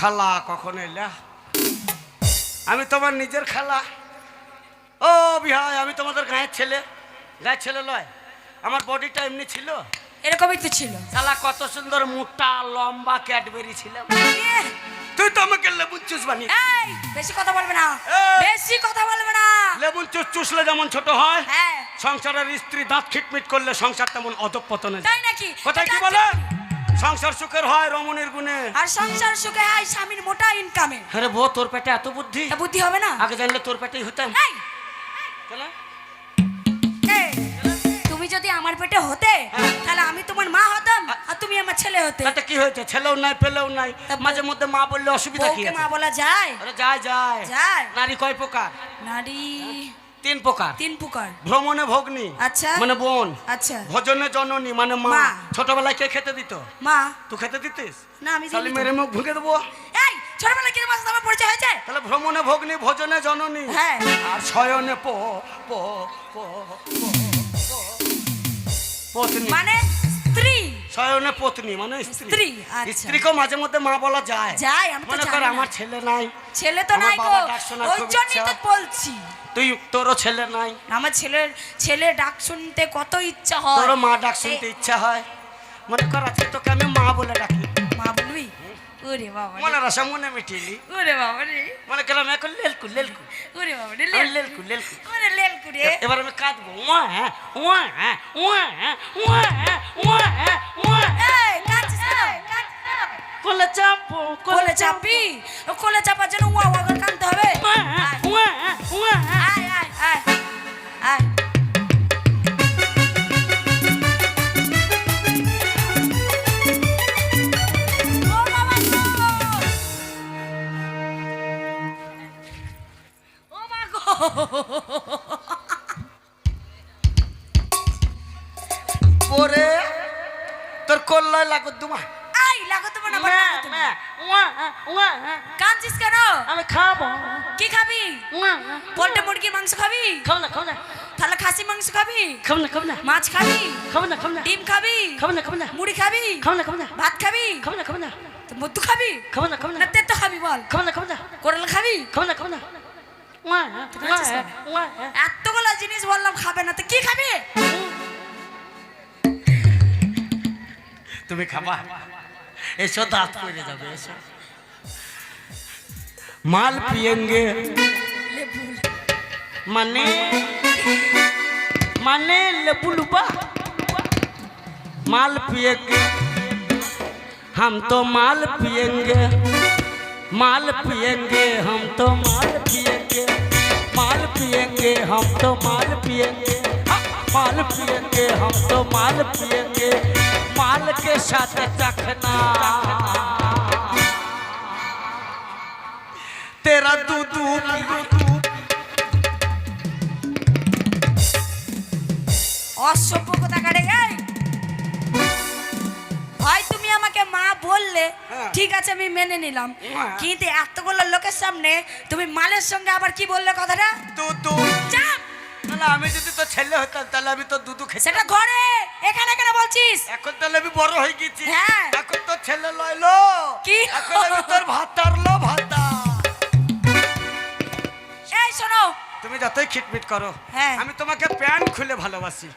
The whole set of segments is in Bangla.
খালা কখন এলা? আমি তোমার নিজের খালা। ও বিহাই আমি তোমাদের গায়ের ছেলে। গায়ের ছেলে লয় আমার বডিটা এমনি ছিল। এরকমই তো ছিল। শালা কত সুন্দর মোটা লম্বা ক্যাডবেরি ছিলাম ইয়ে, তুই তো আমাকে লেবুন চুষ বানিয়ে এই বেশি কথা বলবে না! বেশি কথা বলবে না। লেবুন চুষ চুষলে যেমন ছোট হয় হ্যাঁ। সংসারের স্ত্রী দাঁত খিটমিট করলে সংসার তেমন অধপতনে যায়। তাই নাকি? কোথায় কি বলে? সংসার সুখের হয় রমণীর গুণে। আর সংসার সুখে হয় স্বামীর মোটা ইনকামে আরে বউ তোর পেটে এত বুদ্ধি? তা বুদ্ধি হবে না? আগে জানলে তোর পেটেই হতাম। এই, এই, তুমি যদি আমার পেটে হতে হ্যাঁ। তাহলে আমি তোমার মা হতাম আর তুমি আমার ছেলে হতে। তাতে কি হয়েছে? ছেলেও নাই পেলেও নাই। তা মাঝে মধ্যে মা বললে অসুবিধা কি বউকে আছে? মা বলা যায়। আরে যায় যায়। যায়। নারী কয় প্রকার? নারী। তিন প্রকার। তিন প্রকার। ভ্রমণে ভগ্নি আচ্ছা। মানে বোন আচ্ছা। ভোজনে জননী মানে মা। ছোটবেলায় কে খেতে দিত? মা। তুই খেতে দিতিস? না আমি খালি মেরে মুখ ভুগে দেবো। এই ছোটবেলায় কি সাথে আমার পরিচয় হয়েছে? তাহলে ভ্রমণে ভগ্নি ভোজনে জননী। হ্যাঁ। আর শয়নে পো পো পো পো, পো, পত্নী। মানে শয়নে পত্নী মানে স্ত্রী। আচ্ছা। স্ত্রীকেও মাঝে মধ্যে মা বলা যায়। যায়, আমি তো জানি। আমার ছেলে নাই। ছেলে তো নাই গো। ওই জন্যই তো বলছি। তুই তোরও ছেলে নাই। আমার ছেলের ছেলে ডাক শুনতে কত ইচ্ছা হয়। তোর মা ডাক শুনতে ইচ্ছা হয়। মনে কর আজকে তোকে আমি মা বলে ডাকি। ওরে বাবা মনে রসা মনে মিটিলি ওরে বাবা রে মনে এখন লেলকু লেলকু ওরে বাবা রে লেলকু করে এবার আমি কাঁদবো ওয়া হ্যাঁ ওয়া হ্যাঁ ওয়া হ্যাঁ ওয়া হ্যাঁ ওয়া হ্যাঁ ওয়া এই কাঁদছিস কেন? কোলে চাপো কোলে চাপি কোলে চাপার জন্য ওয়া ওয়া করে কাঁদতে হবে ওয়া আয়, ওয়া ওয়া তোর কল্লয় লাগো দুমা। আই, লাগো তোমার হ্যাঁ ওয়া হ্যাঁ কাঁদছিস কেন? আমি খাব। কি খাবি? পোল্ট্রি মুরগির মাংস খাবি? খাও না খাও না। তাহলে খাসি মাংস খাবি? খাও না খাও না। মাছ খাবি? খাও না খাও না। ডিম খাবি? খাও না খাও না। মুড়ি খাবি? খাও না খাও না। ভাত খাবি? খাও না খাও না। তো মধু খাবি? খাও না খাও না। না তেতো খাবি বল। খাও না খাও না। কোরাল খাবি? খাও না খাও না। হ্যাঁ হ্যাঁ হ্যাঁ এতগুলো জিনিস বললাম খাবে না। তো কি খাবি? তুমি খাবা এসো দাঁত পড়ে যাবে এসো মাল পিয়েঙ্গে লেবু মানে মানে লেবু लुबा माल पिएंगे हम तो माल पिएंगे माल पिएंगे हम तो माल पिएंगे माल पिएंगे हम तो माल पिएंगे हाँ, माल पिएंगे हम तो माल पिएंगे মাল কে সাথে চখনা তেরা দুধু অসভ্য কথা কাটে গাই হয় তুমি আমাকে মা বললে হ্যাঁ। ঠিক আছে আমি মেনে নিলাম। হ্যাঁ। কিন্তু এতগুলো লোকের সামনে তুমি মালের সঙ্গে আবার কি বললে কথাটা? তো তাহলে আমি যদি তো ছেলে হতাম তাহলে আমি তো দুধু খেতে সেটা ঘরে! এখানে কেন বলছিস? এখন তাহলে আমি বড় হয়ে গেছি। হ্যাঁ। এখন তো ছেলে লইলো। কি? এখন আমি তোর ভাতার লো ভাতা। এই শোনো। তুমি যতই খিটমিট করো হ্যাঁ। আমি তোমাকে প্যান্ট খুলে ভালোবাসি।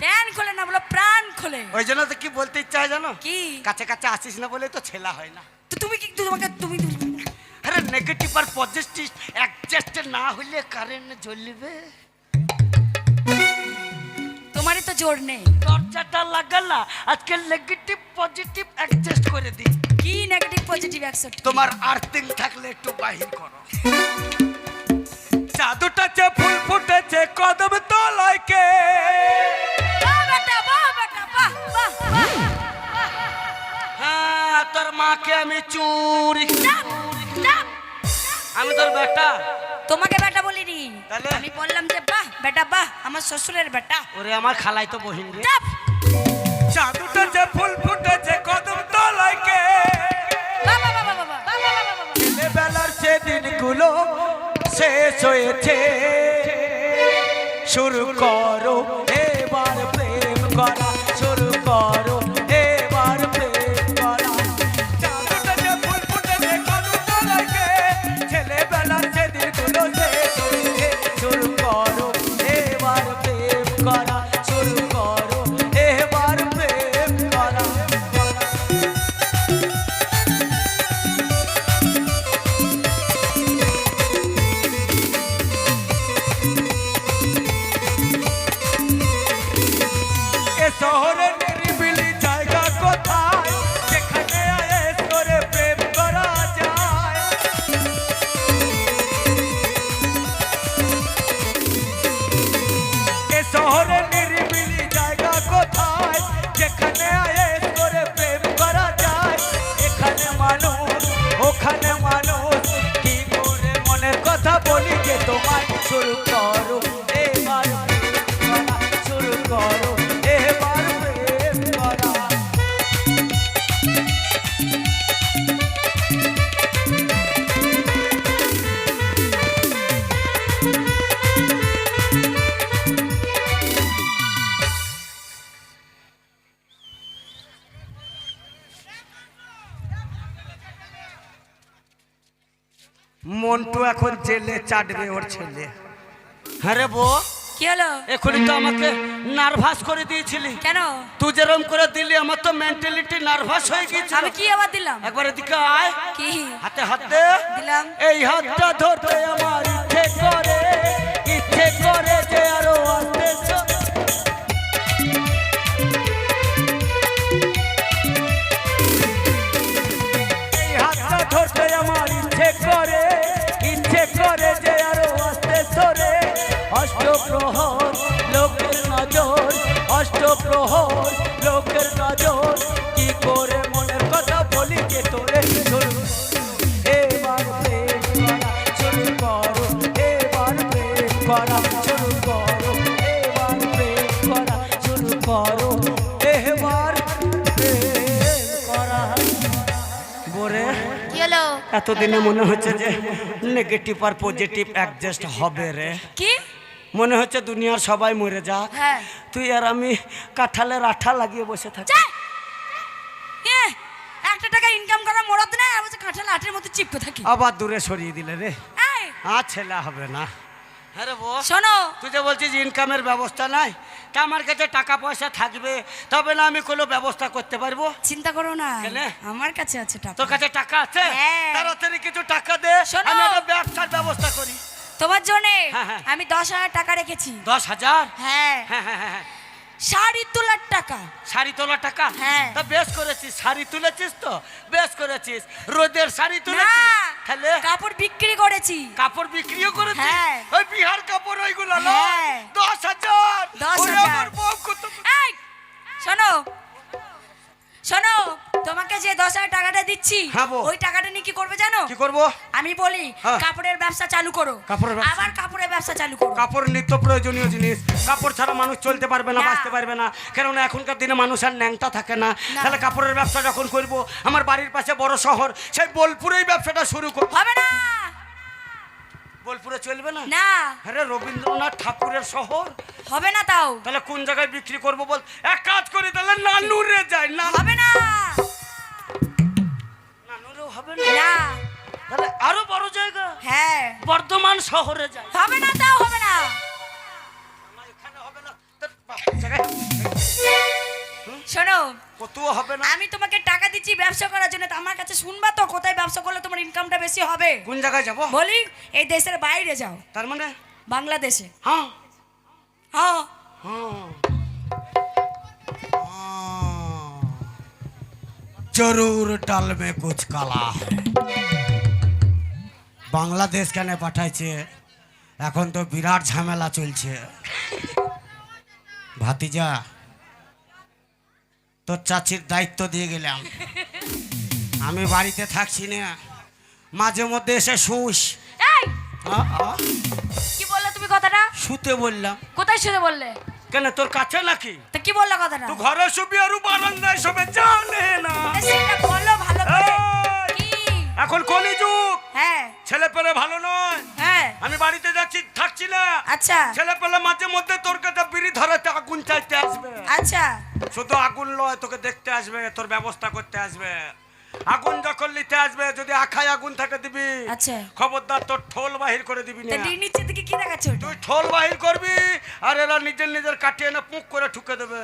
প্যান খোলে না বলো প্রাণ খোলে। ওই জন্য তো কি বলতে ইচ্ছা হয় জানো? কি? কাছে কাছে আসিস না বলে তো ছেলা হয় না। তো তুমি কি তোমাকে তুমি তুমি- আরে নেগেটিভ আর পজিটিভ অ্যাডজাস্ট না হলে কারেন্ট জ্বলবে। তোমারই তো জোর নেই। দরজাটা লাগালা আজকে নেগেটিভ পজিটিভ অ্যাডজাস্ট করে দিই। কি নেগেটিভ পজিটিভ অ্যাকসেপ্ট তোমার আর্থিং থাকলে একটু বাহির করো। জাদুটাছে ফুল ফুটেছে কদম তলাইকে বাহ বেটা বাহ বাহ বাহ বাহ হ্যাঁ তোর মাকে আমি চুরি। আমি তোর বেটা। তোমাকে বেটা আমি বললাম যে বাহ বেটা বাহ আমার শ্বশুরের বেটা ওরে আমার খালাই তো বহিন রে ফুল কে সে শেষ হয়েছে শুরু করো মন্টু এখন জেলে চাটবে ওর ছেলে। হ্যাঁ রে বো কি হলো? এখনই তো আমাকে নার্ভাস করে দিয়েছিলি। কেন? তুই যেরকম করে দিলি আমার তো মেন্টালিটি নার্ভাস হয়ে গিয়েছে আমি কি আবার দিলাম? একবার এদিকে আয়। কি? হাতে হাত দিলাম। এই হাতটা ধরতে আমার ইচ্ছে করে। করো এবার বরে এতদিনে মনে হচ্ছে যে নেগেটিভ আর পজিটিভ অ্যাডজাস্ট হবে রে। কি? মনে হচ্ছে দুনিয়ার সবাই মরে যা। হ্যাঁ। তুই আর আমি কাঁঠালের আঠা লাগিয়ে বসে থাকি! একটা টাকা ইনকাম করা মরদ নাই আমি কাঁঠাল আটের মতো চিপকে থাকি। আবার দূরে সরিয়ে দিলে রে। আর ছেলে হবে না। হ্যাঁ শোনো তুই যে বলছিস ইনকামের ব্যবস্থা নাই তা আমার কাছে টাকা পয়সা থাকবে তবে না আমি কোনো ব্যবস্থা করতে পারব চিন্তা করো না? আমার কাছে আছে টাকা তোর কাছে টাকা আছে হ্যাঁ। তাড়াতাড়ি কিছু টাকা দে। আমি একটা ব্যবসার ব্যবস্থা করি তোমার জন্য হ্যাঁ, হ্যাঁ। আমি দশ হাজার টাকা রেখেছি দশ হাজার হ্যাঁ হ্যাঁ হ্যাঁ। শাড়ি তোলার টাকা। শাড়ি তোলার টাকা? হ্যাঁ। তা বেশ করেছিস শাড়ি তুলেছিস তো? বেশ করেছিস। রোদের শাড়ি তুলেছিস? তাহলে? কাপড় বিক্রি করেছি। কাপড় বিক্রিও করেছিস? হ্যাঁ। ওই বিহার কাপড় ওইগুলো না হ্যাঁ। দশ হাজার। দশ হাজার। বউ কত দিচ্ছি। ওই টাকাটা নিয়ে কি করবে জানো? কি করব? আমি বলি হ্যাঁ। কাপড়ের ব্যবসা চালু করো। কাপড়ের আবার কাপড়ের ব্যবসা চালু করো। কাপড় নিত্য প্রয়োজনীয় জিনিস। কাপড় ছাড়া মানুষ চলতে পারবে না। বাঁচতে পারবে না। কেননা এখনকার দিনে মানুষ আর ন্যাংটা থাকে না। তাহলে কাপড়ের ব্যবসা যখন করব আমার বাড়ির পাশে বড় শহর সেই বোলপুরেই ব্যবসাটা শুরু করব হবে না! বোলপুরে চলবে না? না। আরে রবীন্দ্রনাথ ঠাকুরের শহর? হবে না তাও। তাহলে কোন জায়গায় বিক্রি করব বল? এক কাজ করি তাহলে নানুরে যাই না হবে না! না। তাহলে আরও বড় জায়গা? হ্যাঁ। বর্ধমান শহরে যাই। হবে না তাও হবে না। শোনো কতও হবে আমি তোমাকে টাকা দিচ্ছি ব্যবসা করার জন্য আমার কাছে শুনবা তো কোথায় ব্যবসা করলে তোমার ইনকামটা বেশি হবে? কোন জায়গায় যাব? বলি এই দেশের বাইরে যাও। তার মানে? বাংলাদেশে। হ্যাঁ। হ্যাঁ। जरूर डाल में कुछ काला है বাংলাদেশ কেন পাঠাইছে এখন তো বিরাট ঝামেলা চলছে ভাতিজা তোর চাচির দায়িত্ব দিয়ে গেলাম আমি বাড়িতে থাকছি না মাঝে মধ্যে এসে শুস এই আ, আ, কি বললে তুমি কথাটা শুতে বললাম কোথায় শুনে বললে কেন তোর কাছে নাকি? তা কি বললে কথাটা? তুই ঘরে শুবি আর বারান্দায় শোবে জানে না। তা সেটা বলো ভালো করে। কি? এখন কলি যুগ। হ্যাঁ। ছেলে পেলে ভালো নয়। হ্যাঁ। আমি বাড়িতে যাচ্ছি থাকছি না। আচ্ছা। ছেলে পেলে মাঝে মধ্যে তোর কাছে বিড়ি ধরাতে আগুন চাইতে আসবে। আচ্ছা। শুধু আগুন লয় তোকে দেখতে আসবে তোর ব্যবস্থা করতে আসবে। আগুন যখন নিতে আসবে যদি আখায় আগুন থাকে দিবি আচ্ছা। খবরদার তোর ঠোল বাহির করে দিবি নিচে থেকে কি দেখাচ্ছ তুই ঠোল বাহির করবি আর এরা নিজের নিজের কাটিয়ে না পুক করে ঠুকে দেবে।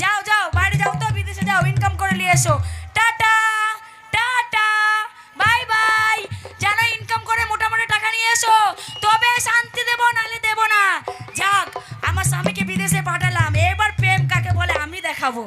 যাও যাও বাইরে যাও তো বিদেশে যাও ইনকাম করে নিয়ে এসো। Tata tata bye bye. যারা ইনকাম করে মোটামুটি টাকা নিয়ে এসো তবে শান্তি দেব নালে দেব না। যাক আমার স্বামীকে বিদেশে পাঠালাম এবার প্রেম কাকে বলে আমি দেখাবো।